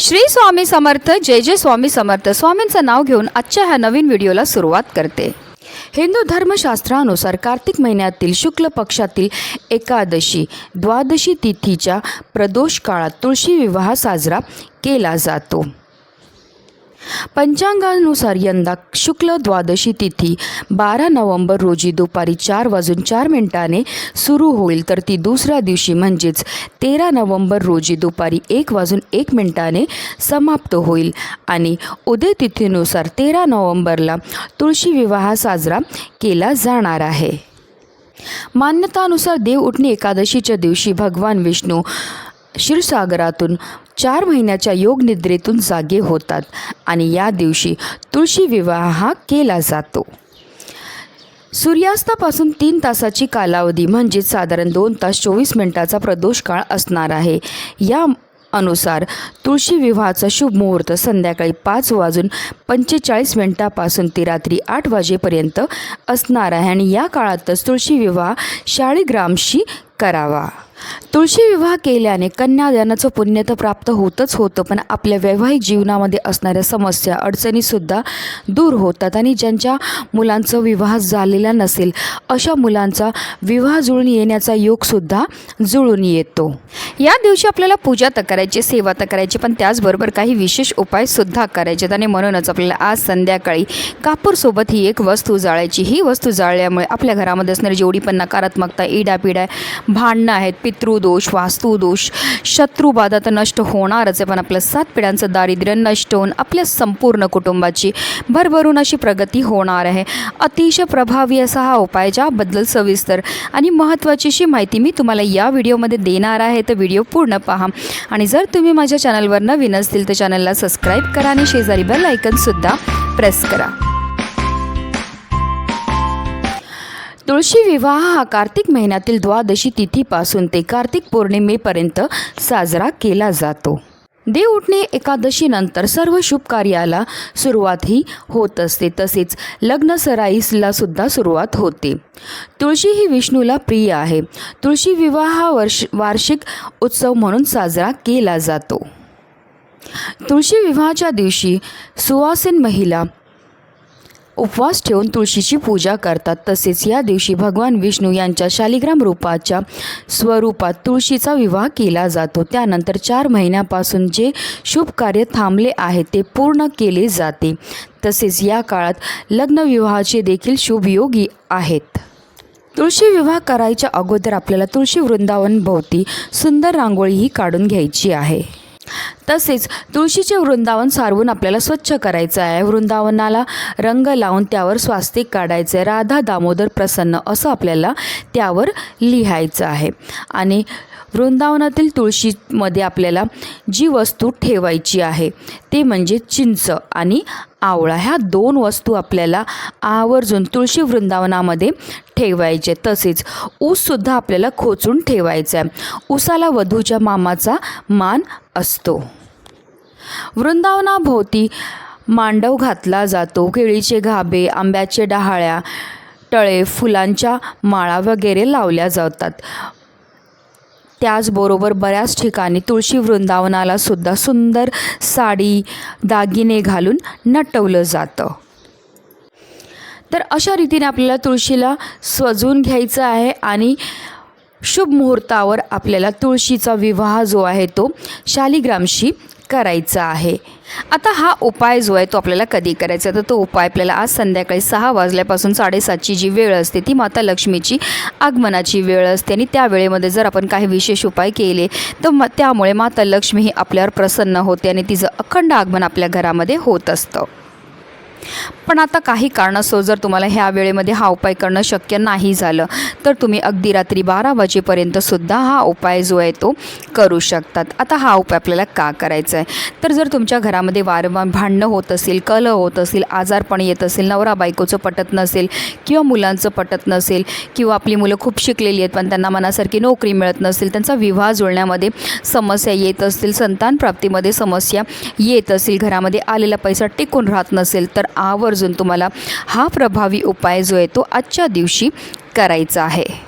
श्री स्वामी समर्थ जय जय स्वामी समर्थ. स्वामींचं नाव घेऊन आजच्या ह्या नवीन व्हिडिओला सुरुवात करते. हिंदू धर्मशास्त्रानुसार कार्तिक महिन्यातील शुक्ल पक्षातील एकादशी द्वादशी तिथीच्या प्रदोष काळात तुळशी विवाह साजरा केला जातो. पंचांगानुसार यंदा शुक्ल द्वादशी तिथी बारा नोव्हेंबर रोजी दुपारी चार वाजून चार मिनिटाने सुरू होईल. तर ती दुसऱ्या दिवशी म्हणजेच तेरा नोव्हेंबर रोजी दुपारी एक वाजून एक मिनिटाने समाप्त होईल. आणि उदय तिथीनुसार तेरा नोव्हेंबरला तुळशी विवाह साजरा केला जाणार आहे. मान्यतानुसार देव उठणी एकादशीच्या दिवशी भगवान विष्णू क्षीरसागरातून चार महिन्याच्या योग निद्रेतून जागे होतात आणि या दिवशी तुळशी विवाह हा केला जातो. सूर्यास्तापासून तीन तासाची कालावधी म्हणजेच साधारण दोन तास चोवीस मिनिटाचा प्रदोष काळ असणार आहे. या अनुसार तुळशी विवाहाचा शुभ मुहूर्त संध्याकाळी पाच वाजून पंचेचाळीस मिनिटापासून ते रात्री आठ वाजेपर्यंत असणार आहे आणि या काळातच तुळशी विवाह शाळीग्रामशी करावा. तुळशी विवाह केल्याने कन्यादानाचं पुण्य तर प्राप्त होतच होतं पण आपल्या वैवाहिक जीवनामध्ये असणाऱ्या समस्या अडचणीसुद्धा दूर होतात आणि ज्यांच्या मुलांचा विवाह झालेला नसेल अशा मुलांचा विवाह जुळून येण्याचा योगसुद्धा जुळून येतो. या दिवशी आपल्याला पूजा तर करायची सेवा तर करायची पण त्याचबरोबर काही विशेष उपायसुद्धा करायचे आणि म्हणूनच आपल्याला आज संध्याकाळी कापूरसोबत ही एक वस्तू जाळायची. ही वस्तू जाळल्यामुळे आपल्या घरामध्ये असणारी जेवढी पण नकारात्मकता इडापिडा भांडणं आहेत पितृदोष वास्तुदोष शत्रुबाधा तर नष्ट होणारच आहे. पण आपलं सात पिढ्यांचं दारिद्र्य नष्ट होऊन आपल्या संपूर्ण कुटुंबाची भरभरून अशी प्रगती होणार आहे. अतिशय प्रभावी असा हा उपाय ज्याबद्दल सविस्तर आणि महत्त्वाची अशी माहिती मी तुम्हाला या व्हिडिओमध्ये देणार आहे. तर व्हिडिओ पूर्ण पहा. आणि जर तुम्ही माझ्या चॅनलवर नवीन असतील तर चॅनलला सबस्क्राईब करा आणि शेजारी बेल आयकनसुद्धा प्रेस करा. तुळशी विवाह हा कार्तिक महिन्यातील द्वादशी तिथीपासून ते कार्तिक पौर्णिमेपर्यंत साजरा केला जातो. देव उठणे एकादशीनंतर सर्व शुभ कार्याला सुरुवातही होत असते. तसेच लग्न सराईसला सुद्धा सुरुवात होते. तुळशी ही विष्णूला प्रिय आहे. तुळशी विवाह हा वर्ष वार्षिक उत्सव म्हणून साजरा केला जातो. तुळशी विवाहाच्या दिवशी सुवासीन महिला उपवास ठेवून तुळशीची पूजा करतात. तसेच या दिवशी भगवान विष्णू यांच्या शालिग्राम रूपाच्या स्वरूपात तुळशीचा विवाह केला जातो. त्यानंतर चार महिन्यापासून जे शुभ कार्य थांबले आहे ते पूर्ण केले जाते. तसेच या काळात लग्नविवाहाचे देखील शुभ योगी आहेत. तुळशी विवाह करायच्या अगोदर आपल्याला तुळशी वृंदावन भोवती सुंदर रांगोळीही काढून घ्यायची आहे. तसेच तुळशीचे वृंदावन सारवून आपल्याला स्वच्छ करायचं आहे. वृंदावनाला रंग लावून त्यावर स्वास्तिक काढायचं आहे राधा दामोदर प्रसन्न असं आपल्याला त्यावर लिहायचं आहे. आणि वृंदावनातील तुळशीमध्ये आपल्याला जी वस्तू ठेवायची आहे ते म्हणजे चिंच आणि आवळा. ह्या दोन वस्तू आपल्याला आवर्जून तुळशी वृंदावनामध्ये ठेवायचे. तसेच ऊससुद्धा आपल्याला खोचून ठेवायचा आहे. ऊसाला वधूच्या मामाचा मान असतो. वृंदावनाभोवती मांडव घातला जातो. केळीचे घाबे आंब्याचे डहाळ्या टळे फुलांच्या माळा वगैरे लावल्या जातात. त्याचबरोबर बऱ्याच ठिकाणी तुळशी वृंदावनाला सुद्धा सुंदर साडी दागिने घालून नटवलं जातं. तर अशा रीतीने आपल्याला तुळशीला सजवून घ्यायचं आहे आणि शुभ मुहूर्तावर आपल्याला तुळशीचा विवाह जो आहे तो शालिग्रामशी करायचा आहे. आता हा उपाय जो आहे तो आपल्याला कधी करायचा तर तो उपाय आपल्याला आज संध्याकाळी सहा वाजल्यापासून साडेसातची जी वेळ असते ती माता लक्ष्मीची आगमनाची वेळ असते. आणि त्या वेळेमध्ये जर आपण काही विशेष उपाय केले तर म त्यामुळे माता लक्ष्मी ही आपल्यावर प्रसन्न होते आणि तिचं अखंड आगमन आपल्या घरामध्ये होत असतं. पण आता काही कारणास्तव जर तुम्हाला ह्या वेळेमध्ये हा उपाय करणं शक्य नाही झालं तर तुम्ही अगदी रात्री बारा वाजेपर्यंतसुद्धा हा उपाय जो आहे तो करू शकतात. आता हा उपाय आपल्याला का करायचा आहे तर जर तुमच्या घरामध्ये वारंवार भांडणं होत असेल कल होत असेल आजारपण येत असेल नवरा बायकोचं पटत नसेल किंवा मुलांचं पटत नसेल किंवा आपली मुलं खूप शिकलेली आहेत पण त्यांना मनासारखी नोकरी मिळत नसेल त्यांचा विवाह जुळण्यामध्ये समस्या येत असतील संतान प्राप्तीमध्ये समस्या येत असेल घरामध्ये आलेला पैसा टिकून राहत नसेल तर आवर्जून तुम्हाला हा प्रभावी उपाय जो आहे तो आजच्या दिवशी करायचं आहे.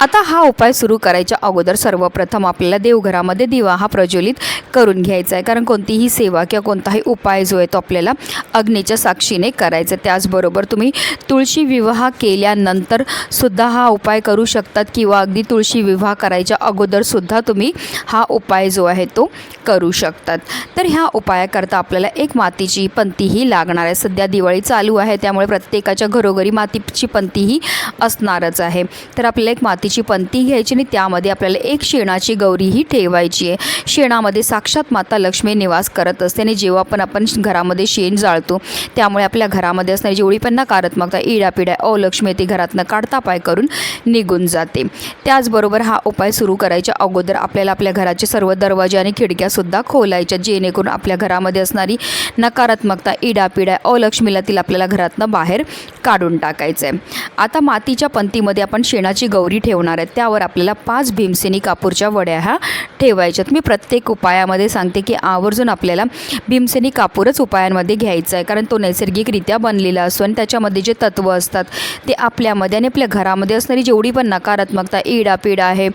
आता हा उपाय सुरू करायच्या अगोदर सर्वप्रथम आपल्याला देवघरामध्ये दिवा हा प्रज्वलित करून घ्यायचा आहे. कारण कोणतीही सेवा किंवा कोणताही उपाय जो आहे तो आपल्याला अग्नीच्या साक्षीने करायचा आहे. त्याचबरोबर तुम्ही तुळशी विवाह केल्यानंतर सुद्धा हा उपाय करू शकतात किंवा अगदी तुळशी विवाह करायच्या अगोदरसुद्धा तुम्ही हा उपाय जो आहे तो करू शकतात. तर ह्या उपायाकरता आपल्याला एक मातीची पंतीही लागणार आहे. सध्या दिवाळी चालू आहे त्यामुळे प्रत्येकाच्या घरोघरी मातीची पंतीही असणारच आहे. तर आपल्याला एक माती मातीची पंती घ्यायची आणि त्यामध्ये आपल्याला एक शेणाची गौरीही ठेवायची आहे. शेणामध्ये साक्षात माता लक्ष्मी निवास करत असते आणि जेव्हा पण आपण घरामध्ये शेण जाळतो त्यामुळे आपल्या घरामध्ये असणारी जेवढी पण नकारात्मकता इडापिड्या अलक्ष्मी ती घरातनं काढता पाय करून निघून जाते. त्याचबरोबर हा उपाय सुरू करायच्या अगोदर आपल्याला आपल्या घराचे सर्व दरवाजे आणि खिडक्यासुद्धा खोलायच्या जेणेकरून आपल्या घरामध्ये असणारी नकारात्मकता इडापिड्या अलक्ष्मीला तिला आपल्याला घरातनं बाहेर काढून टाकायचं आहे आता मातीच्या पंतीमध्ये आपण शेणाची गौरी ठेवणार आहेत. त्यावर आपल्याला पाच भीमसेनी कापूरच्या वड्या ह्या ठेवायच्यात. मी प्रत्येक उपायामध्ये सांगते की आवर्जून आपल्याला भीमसेनी कापूरच उपायांमध्ये घ्यायचा आहे. कारण तो नैसर्गिकरित्या बनलेला असतो आणि त्याच्यामध्ये जे तत्त्व असतात ते आपल्यामध्ये आणि आपल्या घरामध्ये असणारी जेवढी पण नकारात्मकता इडापिडा आहे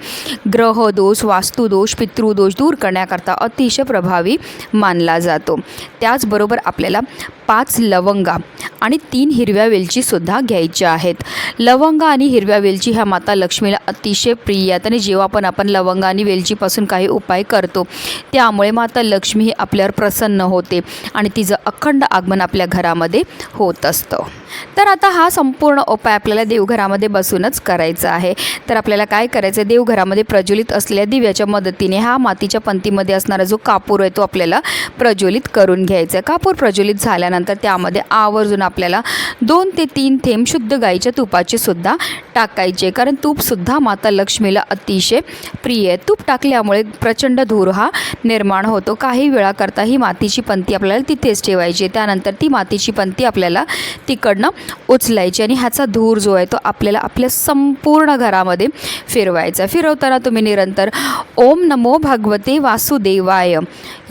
ग्रहदोष वास्तुदोष पितृदोष दूर करण्याकरता अतिशय प्रभावी मानला जातो. त्याचबरोबर आपल्याला पाच लवंगा आणि तीन हिरव्या वेलचीसुद्धा घ्यायच्या आहेत. लवंगा आणि हिरव्या वेलची ह्या माता लक्ष्मीला अतिशय प्रिय आहेत आणि जेव्हा पण आपण लवंगा आणि वेलचीपासून काही उपाय करतो त्यामुळे माता लक्ष्मी ही आपल्यावर प्रसन्न होते आणि तिचं अखंड आगमन आपल्या घरामध्ये होत असतं. तर आता हा संपूर्ण उपाय आपल्याला देवघरामध्ये बसूनच करायचा आहे. तर आपल्याला काय करायचं आहे देवघरामध्ये प्रज्वलित असलेल्या दिव्याच्या मदतीने हा मातीच्या पंतीमध्ये असणारा जो कापूर आहे तो आपल्याला प्रज्वलित करून घ्यायचा आहे. कापूर प्रज्वलित झाल्यानंतर त्यामध्ये आवर्जून आपल्याला दोन ते तीन थेंब शुद्ध गाईच्या तुपाचे सुद्धा टाकायचे कारण तूपसुद्धा माता लक्ष्मीला अतिशय प्रिय आहे. तूप टाकल्यामुळे प्रचंड धूर हा निर्माण होतो. काही वेळाकरता ही मातीची पंती आपल्याला तिथेच ठेवायची त्यानंतर ती मातीची पंती आपल्याला तिकडनं उचलायची आणि ह्याचा धूर जो आहे तो आपल्याला आपल्या संपूर्ण घरामध्ये फिरवायचा फिरवताना तुम्ही निरंतर ओम नमो भगवते वासुदेवाय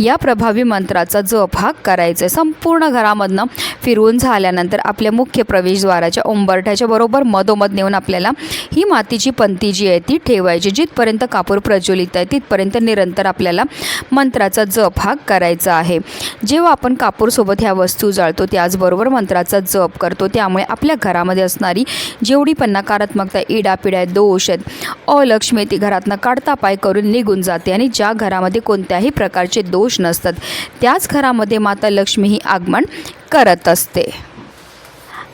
या प्रभावी मंत्राचा जप हा करायचा आहे. संपूर्ण घरामधनं फिरवून झाल्यानंतर आपल्या मुख्य प्रवेशद्वाराच्या उंबरठ्याच्या बरोबर मधोमध नेऊन आपल्याला ही मातीची पंती जी आहे ती ठेवायची जिथपर्यंत कापूर प्रज्वलित आहे तिथपर्यंत निरंतर आपल्याला मंत्राचा जप हा करायचा आहे. जेव्हा आपण कापूरसोबत ह्या वस्तू जाळतो त्याचबरोबर मंत्राचा जप करतो त्यामुळे आपल्या घरामध्ये असणारी जेवढी पण नकारात्मकता इडापिड्या दोष आहेत अलक्ष्मी ती घरातनं काढता पाय करून निघून जाते आणि ज्या घरामध्ये कोणत्याही प्रकारचे दोष नसतात त्याच घरामध्ये माता लक्ष्मी ही आगमन करत असते.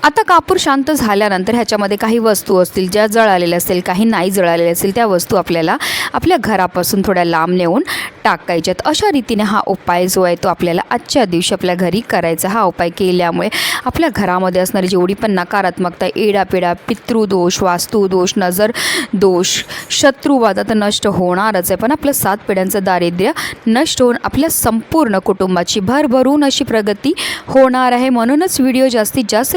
आता कापूर शांत झाल्यानंतर ह्याच्यामध्ये काही वस्तू असतील ज्या जळालेल्या असतील काही नाही जळालेल्या असतील त्या वस्तू आपल्याला आपल्या घरापासून थोड्या लांब नेऊन टाकायच्यात. अशा रीतीने हा उपाय जो आहे तो आपल्याला आजच्या दिवशी आपल्या घरी करायचा. हा उपाय केल्यामुळे आपल्या घरामध्ये असणारी जेवढी पण नकारात्मकता एडापिडा पितृदोष वास्तुदोष नजर दोष शत्रुवाद आता नष्ट होणारच आहे. पण आपलं सात पिढ्यांचं दारिद्र्य नष्ट होऊन आपल्या संपूर्ण कुटुंबाची भरभरून अशी प्रगती होणार आहे. म्हणूनच व्हिडिओ जास्तीत जास्त